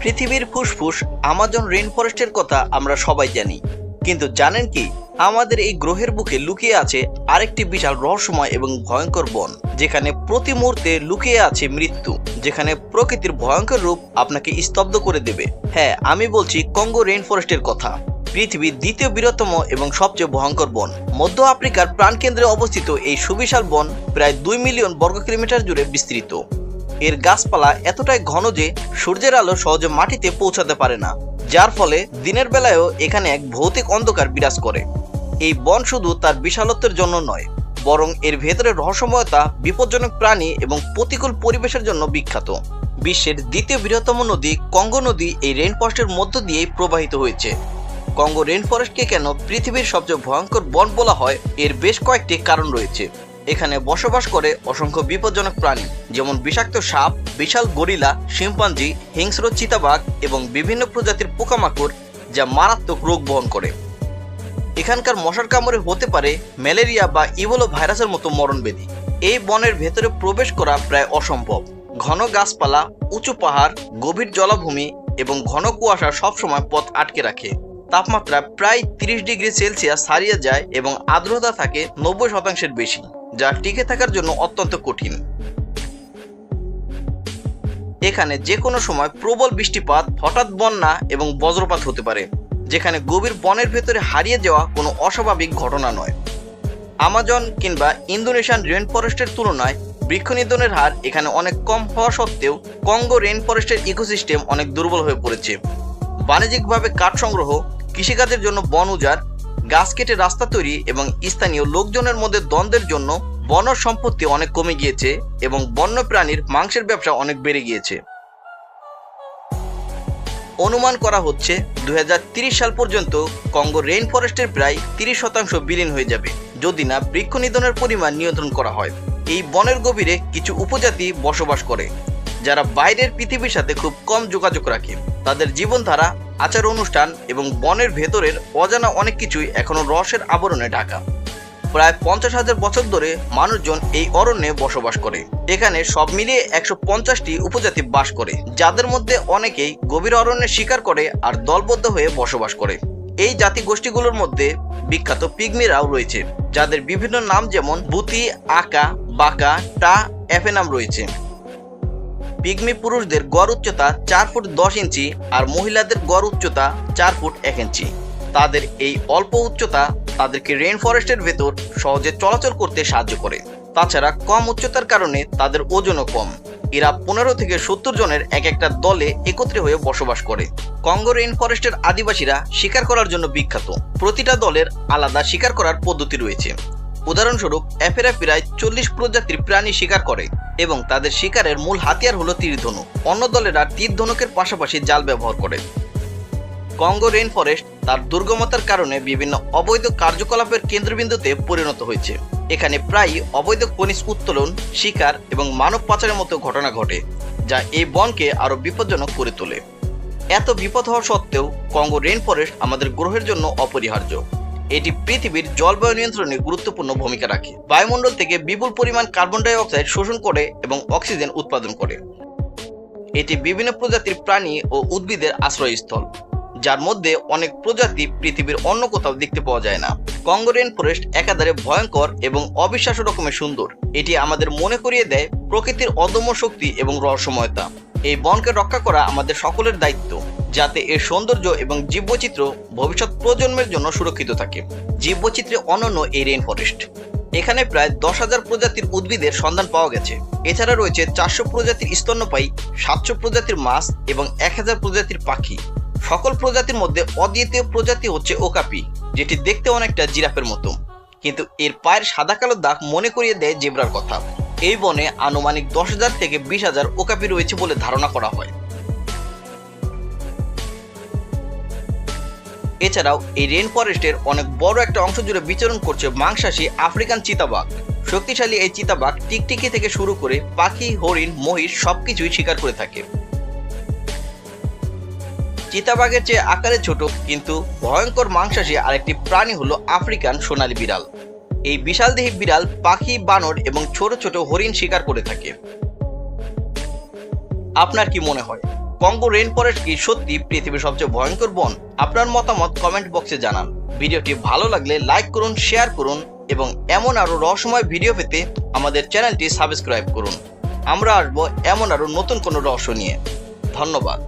পৃথিবীর ফুসফুস Amazon rain ফরেস্টের কথা আমরা সবাই জানি। কিন্তু জানেন কি, আমাদের এই গ্রহের বুকে লুকিয়ে আছে আরেকটি বিশাল রহস্যময় এবং ভয়ঙ্কর বন, যেখানে প্রতি মুহূর্তে লুকিয়ে আছে মৃত্যু, যেখানে প্রকৃতির ভয়ঙ্কর রূপ আপনাকে স্তব্ধ করে দেবে। হ্যাঁ আমি বলছি কঙ্গো রেন ফরেস্টের কথা। পৃথিবীর দ্বিতীয় বৃহত্তম এবং সবচেয়ে ভয়ঙ্কর বন। মধ্য আফ্রিকার প্রাণকেন্দ্রে অবস্থিত এই সুবিশাল বন প্রায় দুই মিলিয়ন বর্গ কিলোমিটার জুড়ে বিস্তৃত। এর গাছপালা এতটাই ঘন যে সূর্যের আলো সহজে মাটিতে পৌঁছাতে পারে না, যার ফলে দিনের বেলায়ও এখানে এক ভৌতিক অন্ধকার বিরাজ করে। এই বন শুধু তার বিশালত্বের জন্য নয়, বরং এর ভেতরে রহস্যময়তা, বিপজ্জনক প্রাণী এবং প্রতিকূল পরিবেশের জন্য বিখ্যাত। বিশ্বের দ্বিতীয় বৃহত্তম নদী কঙ্গো নদী এই রেন ফরেস্টের মধ্য দিয়েই প্রবাহিত হয়েছে। কঙ্গো রেন ফরেস্টকে কেন পৃথিবীর সবচেয়ে ভয়ঙ্কর বন বলা হয় এর বেশ কয়েকটি কারণ রয়েছে। এখানে বসবাস করে অসংখ্য বিপজ্জনক প্রাণী, যেমন বিষাক্ত সাপ, বিশাল গরিলা, শিম্পাঞ্জি, হিংস্র চিতাবাঘ এবং বিভিন্ন প্রজাতির পোকামাকড় যা মারাত্মক রোগ বহন করে। এখানকার মশার কামড়ে হতে পারে ম্যালেরিয়া বা ইবোলো ভাইরাসের মতো মরণবেদী। এই বনের ভেতরে প্রবেশ করা প্রায় অসম্ভব। ঘন গাছপালা, উঁচু পাহাড়, গভীর জলাভূমি এবং ঘন কুয়াশা সবসময় পথ আটকে রাখে। তাপমাত্রা প্রায় তিরিশ ডিগ্রি সেলসিয়াস ছাড়িয়ে যায় এবং আর্দ্রতা থাকে নব্বই শতাংশের বেশি। যা টিকে থাকার জন্য অত্যন্ত কঠিন। এখানে যে কোনো সময় প্রবল বৃষ্টিপাত, হঠাৎ বন্যা এবং বজ্রপাত হতে পারে, যেখানে গভীর বনের ভেতরে হারিয়ে যাওয়া কোনো অস্বাভাবিক ঘটনা নয়। আমাজন কিংবা ইন্দোনেশিয়ান রেন ফরেস্টের তুলনায় বৃক্ষ নিধনের হার এখানে অনেক কম হওয়া সত্ত্বেও কঙ্গো রেন ফরেস্টের ইকোসিস্টেম অনেক দুর্বল হয়ে পড়েছে। বাণিজ্যিকভাবে কাঠ সংগ্রহ, কৃষিকাজের জন্য বন উজাড় গাছ কেটে রাস্তা তৈরি এবং স্থানীয় লোকজনের মধ্যে দ্বন্দ্বের জন্য বন সম্পত্তি অনেক কমে গিয়েছে এবং বন্য প্রাণীর মাংসের ব্যবসা অনেক বেড়ে গিয়েছে। অনুমান করা হচ্ছে দুই সাল পর্যন্ত কঙ্গো রেইন ফরেস্টের প্রায় তিরিশ শতাংশ বিলীন হয়ে যাবে, যদি না বৃক্ষ নিধনের পরিমাণ নিয়ন্ত্রণ করা হয়। এই বনের গভীরে কিছু উপজাতি বসবাস করে, যারা বাইরের পৃথিবীর সাথে খুব কম যোগাযোগ রাখে। তাদের জীবনধারা, আচার অনুষ্ঠান এবং বনের ভেতরের অজানা অনেক কিছুই এখনও রসের আবরণে ঢাকা। প্রায় পঞ্চাশ হাজার বছর ধরে মানুষজন এই অরণ্যে বসবাস করে। এখানে সব মিলিয়ে একশো পঞ্চাশটি উপজাতি বাস করে, যাদের মধ্যে অনেকেই গভীর অরণ্যে শিকার করে আর দলবদ্ধ হয়ে বসবাস করে। এই জাতি গোষ্ঠীগুলোর মধ্যে বিখ্যাত পিগমিরাও রয়েছে, যাদের বিভিন্ন নাম যেমন বুতি, আকা, বাকা, টা, এফে রয়েছে। পিগমি পুরুষদের গড় উচ্চতা চার ফুট দশ ইঞ্চি আর মহিলাদের গড় উচ্চতা চার ফুট এক ইঞ্চি। তাদের এই অল্প উচ্চতা তাদেরকে রেন ফরেস্টের ভেতর সহজে চলাচল করতে সাহায্য করে। তাছাড়া কম উচ্চতার কারণে তাদের ওজনও কম। এরা পনেরো থেকে সত্তর জনের এক একটা দলে একত্রে হয়ে বসবাস করে। কঙ্গো রেন ফরেস্টের আদিবাসীরা শিকার করার জন্য বিখ্যাত। প্রতিটা দলের আলাদা শিকার করার পদ্ধতি রয়েছে। উদাহরণস্বরূপ এফেরা প্রায় চল্লিশ প্রজাতির প্রাণী শিকার করে এবং তাদের শিকারের মূল হাতিয়ার হলো তীরধনু। অন্য দলেরা তীরধনুকের পাশাপাশি জাল ব্যবহার করে। কঙ্গো রেন ফরেস্ট তার দুর্গমতার কারণে বিভিন্ন অবৈধ কার্যকলাপের কেন্দ্রবিন্দুতে পরিণত হয়েছে। এখানে প্রায়ই অবৈধ খনিজ উত্তোলন, শিকার এবং মানব পাচারের মতো ঘটনা ঘটে, যা এই বনকে আরও বিপজ্জনক করে তোলে। এত বিপদ হওয়া সত্ত্বেও কঙ্গো রেন ফরেস্ট আমাদের গ্রহের জন্য অপরিহার্য। এটি পৃথিবীর জলবায়ু নিয়ন্ত্রণে গুরুত্বপূর্ণ ভূমিকা রাখে। বায়ুমণ্ডল থেকে বিপুল পরিমাণ কার্বন ডাই অক্সাইড শোষণ করে এবং অক্সিজেন উৎপাদন করে। এটি বিভিন্ন প্রজাতির প্রাণী ও উদ্ভিদের আশ্রয়স্থল, যার মধ্যে অনেক প্রজাতি পৃথিবীর অন্য কোথাও দেখতে পাওয়া যায় না। কঙ্গো রেন ফরেস্ট একাধারে ভয়ঙ্কর এবং অবিশ্বাস্য রকমের সুন্দর। এটি আমাদের মনে করিয়ে দেয় প্রকৃতির অদম্য শক্তি এবং রহস্যময়তা। এই বনকে রক্ষা করা আমাদের সকলের দায়িত্ব, যাতে এর সৌন্দর্য এবং জীববৈচিত্র্য ভবিষ্যৎ প্রজন্মের জন্য সুরক্ষিত থাকে। জীববৈচিত্র্যে অনন্য এই রেন ফরেস্ট এখানে প্রায় দশ হাজার প্রজাতির উদ্ভিদের সন্ধান পাওয়া গেছে। এছাড়া রয়েছে চারশো প্রজাতির স্তন্যপায়ী, সাতশো প্রজাতির মাছ এবং এক হাজার প্রজাতির পাখি। সকল প্রজাতির মধ্যে অদ্বিতীয় প্রজাতি হচ্ছে ওকাপি, যেটি দেখতে অনেকটা জিরাফের মতো। কিন্তু এর পায়ের সাদা কালো দাগ মনে করিয়ে দেয় জেব্রার কথা। এই বনে আনুমানিক দশ হাজার থেকে বিশ হাজার ওকাপি রয়েছে বলে ধারণা করা হয়। এছাড়াও এই রেন ফরেস্টের অনেক বড় একটা অংশ জুড়ে বিচরণ করছে মাংসাশী আফ্রিকান চিতাবাঘ। শক্তিশালী এই চিতাবাঘ টিকটিকি থেকে শুরু করে পাখি, হরিণ, মহিষ সবকিছুই শিকার করে থাকে। চিতাবাঘের চেয়ে আকারে ছোট, কিন্তু ভয়ঙ্কর মাংসাশী আরেকটি প্রাণী হলো আফ্রিকান সোনালী বিড়াল। এই বিশালদেহী বিড়াল পাখি, বানর এবং ছোট ছোট হরিণ শিকার করে থাকে। আপনার কি মনে হয়, কঙ্গো রেইন ফরেস্ট কি সত্যি পৃথিবীর সবচেয়ে ভয়ঙ্কর বন? আপনার মতামত কমেন্ট বক্সে জানান। ভিডিওটি ভালো লাগলে লাইক করুন, শেয়ার করুন এবং এমন আরও রহস্যময় ভিডিও পেতে আমাদের চ্যানেলটি সাবস্ক্রাইব করুন। আমরা আসব এমন আরও নতুন কোনো রহস্য নিয়ে। ধন্যবাদ।